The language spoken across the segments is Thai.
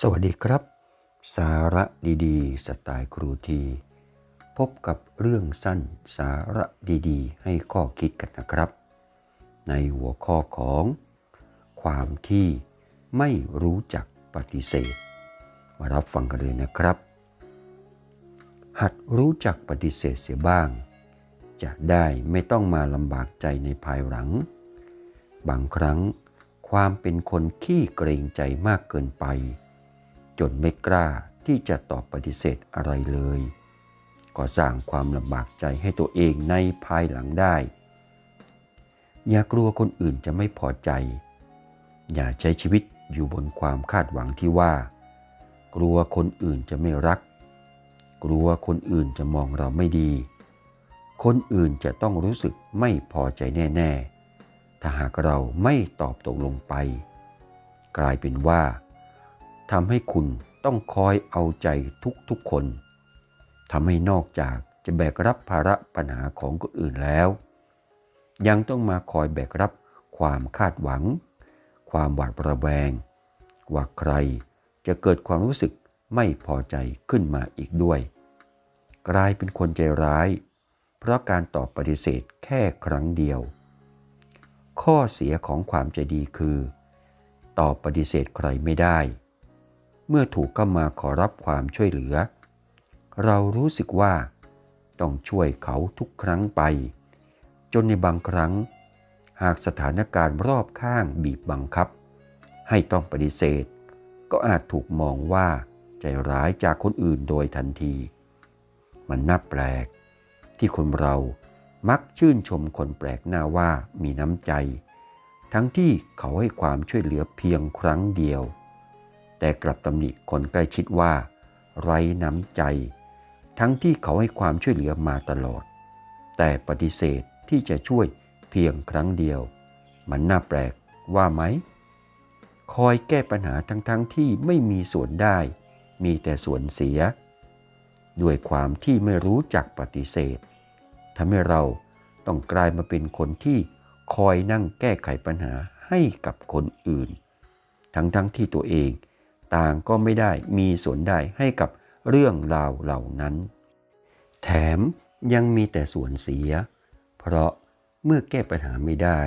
สวัสดีครับ สาระดีๆ สไตล์ครูที พบกับเรื่องสั้นสาระดีๆ ให้ข้อคิดกันนะครับ ในหัวข้อของ ความที่ไม่รู้จักปฏิเสธ มารับฟังกันเลยนะครับ หัดรู้จักปฏิเสธเสียบ้าง จะได้ไม่ต้องมาลำบากใจในภายหลัง บางครั้งความเป็นคนขี้เกรงใจมากเกินไป จนไม่กล้าที่จะตอบปฏิเสธอะไรเลย ก็สร้างความลำบากใจให้ตัวเองในภายหลังได้ อย่ากลัวคนอื่นจะไม่พอใจ อย่าใช้ชีวิตอยู่บนความคาดหวังที่ว่า กลัวคนอื่นจะไม่รัก กลัวคนอื่นจะมองเราไม่ดี คนอื่นจะต้องรู้สึกไม่พอใจแน่ ๆ ถ้าหากเราไม่ตอบตกลงไป กลายเป็นว่า ทำให้คุณต้องคอยเอาใจทุกๆคนทำให้นอกจากจะแบกรับภาระปัญหาของคนอื่นแล้ว ยังต้องมาคอยแบกรับความคาดหวัง ความหวาดระแวง ว่าใครจะเกิดความรู้สึกไม่พอใจขึ้นมาอีกด้วย กลายเป็นคนใจร้าย เพราะการตอบปฏิเสธแค่ครั้งเดียว ข้อเสียของความใจดีคือ ตอบปฏิเสธใครไม่ได้ เมื่อถูกก็มาขอรับความช่วยเหลือ เรารู้สึกว่า ต้องช่วยเขาทุกครั้งไป จนในบางครั้ง หากสถานการณ์รอบข้างบีบบังคับ ให้ต้องปฏิเสธ ก็อาจถูกมองว่าใจร้ายจากคนอื่นโดยทันที มันน่าแปลก ที่คนเรามักชื่นชมคนแปลกหน้าว่ามีน้ำใจ ทั้งที่เขาให้ความช่วยเหลือเพียงครั้งเดียว แต่กลับตำหนิคนใกล้ชิดว่า ไร้น้ำใจ ทั้งที่เขาให้ความช่วยเหลือมาตลอด แต่ปฏิเสธที่จะช่วยเพียงครั้งเดียว มันน่าแปลกว่าไหม คอยแก้ปัญหาทั้งๆทที่ไม่มีส่วนได้ มีแต่ส่วนเสีย ด้วยความที่ไม่รู้จักปฏิเสธทำให้เราต้องกลายมาเป็นคนที่คอยนั่งแก้ไขปัญหาให้กับคนอื่น ทั้งๆทที่ตัวเอง ต่างก็ไม่ได้มีส่วนได้ให้กับเรื่องราวเหล่านั้น แถมยังมีแต่ส่วนเสีย เพราะเมื่อแก้ปัญหาไม่ได้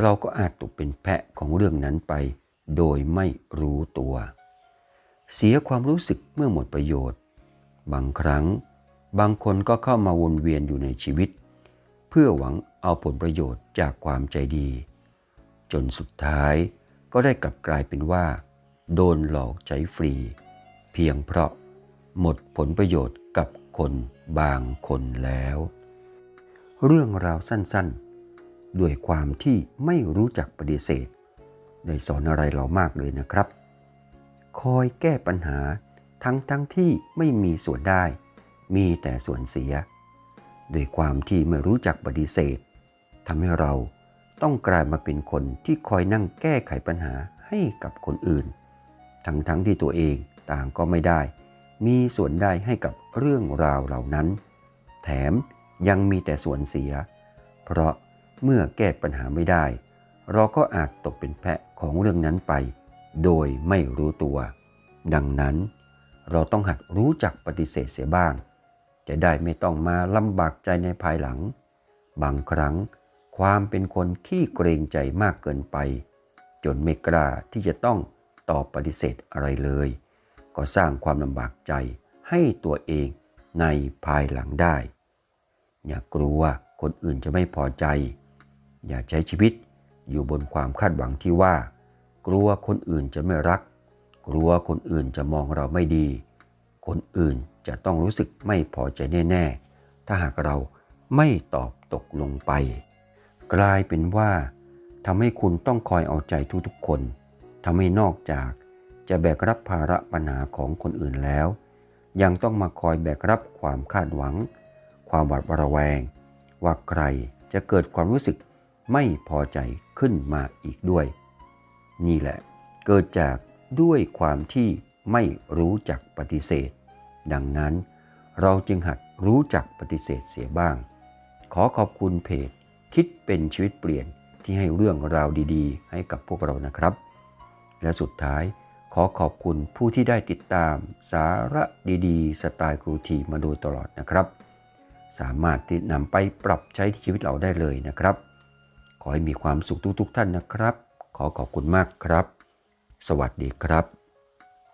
เราก็อาจตกเป็นแพะของเรื่องนั้นไป โดยไม่รู้ตัว เสียความรู้สึกเมื่อหมดประโยชน์ บางครั้ง บางคนก็เข้ามาวนเวียนอยู่ในชีวิต เพื่อหวังเอาผลประโยชน์จากความใจดี จนสุดท้ายก็ได้กลับกลายเป็นว่า โดนหลอกใช้ฟรี เพียงเพราะหมดผลประโยชน์กับคนบางคนแล้ว เรื่องราวสั้นๆ ด้วยความที่ไม่รู้จักปฏิเสธ ได้สอนอะไรเรามากเลยนะครับ คอยแก้ปัญหาทั้งทั้งที่ไม่มีส่วนได้ มีแต่ส่วนเสีย ด้วยความที่ไม่รู้จักปฏิเสธทำให้เราต้องกลายมาเป็นคนที่คอยนั่งแก้ไขปัญหาให้กับคนอื่น ทั้งทั้งที่ตัวเองต่างก็ไม่ได้ มีส่วนได้ให้กับเรื่องราวเหล่านั้น แถมยังมีแต่ส่วนเสีย เพราะเมื่อแก้ปัญหาไม่ได้ เราก็อาจตกเป็นแพะของเรื่องนั้นไป โดยไม่รู้ตัว ดังนั้น เราต้องหัดรู้จักปฏิเสธเสียบ้าง จะได้ไม่ต้องมาลำบากใจในภายหลัง บางครั้งความเป็นคนขี้เกรงใจมากเกินไป จนไม่กล้าที่จะต้อง ตอบปฏิเสธอะไรเลย ก็สร้างความลำบากใจให้ตัวเองในภายหลังได้ อย่ากลัวคนอื่นจะไม่พอใจ อย่าใช้ชีวิตอยู่บนความคาดหวังที่ว่า กลัวคนอื่นจะไม่รัก กลัวคนอื่นจะมองเราไม่ดี คนอื่นจะต้องรู้สึกไม่พอใจแน่ ๆ ถ้าหากเราไม่ตอบตกลงไป กลายเป็นว่าทำให้คุณต้องคอยเอาใจทุกๆคน ทำให้นอกจากจะแบกรับภาระปัญหาของคนอื่นแล้ว ยังต้องมาคอยแบกรับความคาดหวัง ความหวาดระแวง ว่าใครจะเกิดความรู้สึกไม่พอใจขึ้นมาอีกด้วย นี่แหละเกิดจากด้วยความที่ไม่รู้จักปฏิเสธ ดังนั้นเราจึงหัดรู้จักปฏิเสธเสียบ้าง ขอขอบคุณเพจคิดเป็นชีวิตเปลี่ยนที่ให้เรื่องราวดีๆ ให้กับพวกเรานะครับ และสุดท้ายขอขอบคุณผู้ที่ได้ติดตามสาระดีๆ สไตล์ครูทีมาโดยตลอดนะครับ สามารถที่นำไปปรับใช้ที่ชีวิตเราได้เลยนะครับ ขอให้มีความสุขทุกๆท่านนะครับ ขอขอบคุณมากครับ สวัสดีครับ